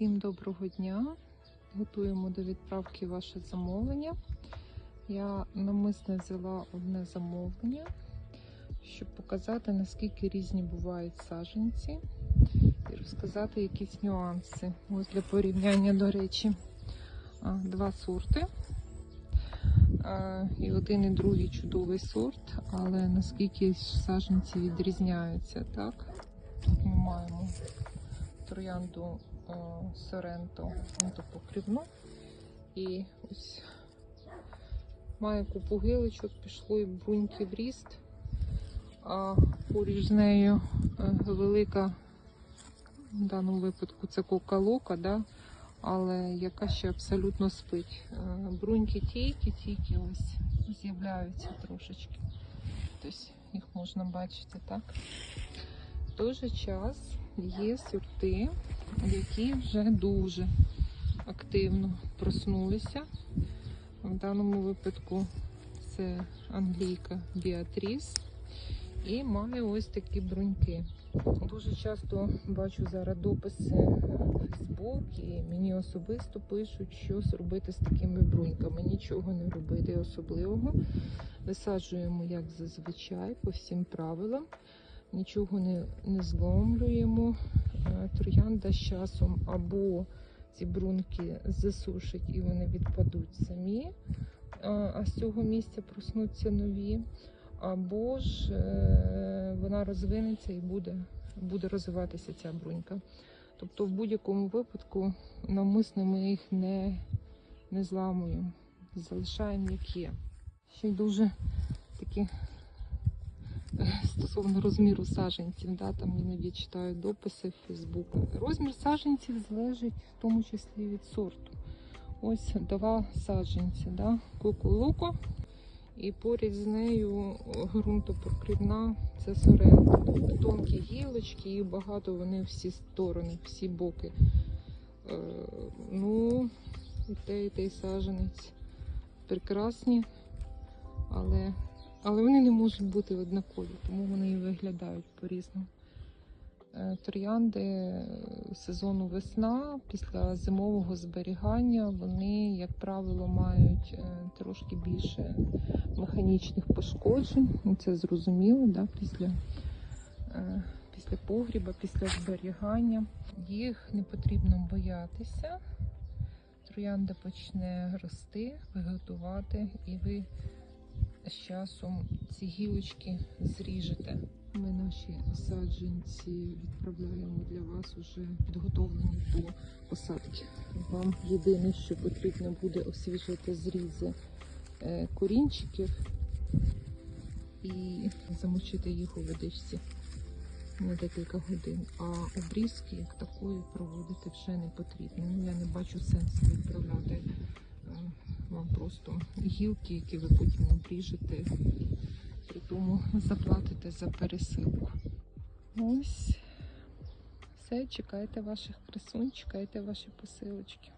Всім доброго дня. Готуємо до відправки ваше замовлення. Я намисне взяла одне замовлення, щоб показати, наскільки різні бувають саджанці і розказати якісь нюанси. Ось для порівняння, до речі, два сорти. І один і другий чудовий сорт, але наскільки ж саджанці відрізняються, так? Тут ми маємо троянду Соренто покривну. І ось має купу гілочок, пішло і бруньки в ріст. А поруч з нею е, велика, в даному випадку це кока-лока, да? але яка ще абсолютно спить. Е, Бруньки тільки, тільки ось з'являються трошечки. Тобто їх можна бачити так. В час є сорти, які вже дуже активно проснулися. В даному випадку це англійка Біатріс і має ось такі бруньки. Дуже часто бачу зараз дописи в Фейсбук і мені особисто пишуть, що зробити з такими бруньками. Нічого не робити особливого. Висаджуємо як зазвичай по всім правилам нічого не, не зломлюємо. Е, Троянда з часом або ці брунки засушать і вони відпадуть самі, а- а з цього місця проснуться нові, або ж е, вона розвинеться і буде, буде розвиватися ця брунька. Тобто, в будь-якому випадку навмисно ми їх не, не зламуємо, залишаємо як є. Ще й дуже такі стосовно розміру саджанців, да, там іноді читаю дописи в Фейсбуку. Розмір саджанців залежить в тому числі від сорту. Ось два саджанці, да, кукулуко, і поряд з нею ґрунтопокривна це сорента. Тобто тонкі гілочки, і багато вони всі сторони, всі боки. Е, ну, і те, і той саджанець прекрасні, але але вони не можуть бути однакові, тому вони і виглядають по-різному. Е, Троянди е, сезону весна після зимового зберігання вони, як правило, мають е, трошки більше механічних пошкоджень. Ну, Це зрозуміло да, після, після погріба, після зберігання. Їх не потрібно боятися. Троянда почне рости, виготувати, і ви з часом ці гілочки зріжете. Ми наші саджанці відправляємо для вас уже підготовлені до посадки. Вам єдине, що потрібно буде освіжити зрізи е, корінчиків і замочити їх у водичці на декілька годин. А обрізки як такої проводити вже не потрібно. Ну, я не бачу сенсу відправляти вам просто гілки, які ви потім обріжете, при тому заплатите за пересилку. Ось все, чекайте ваших красунь, чекайте ваші посилочки.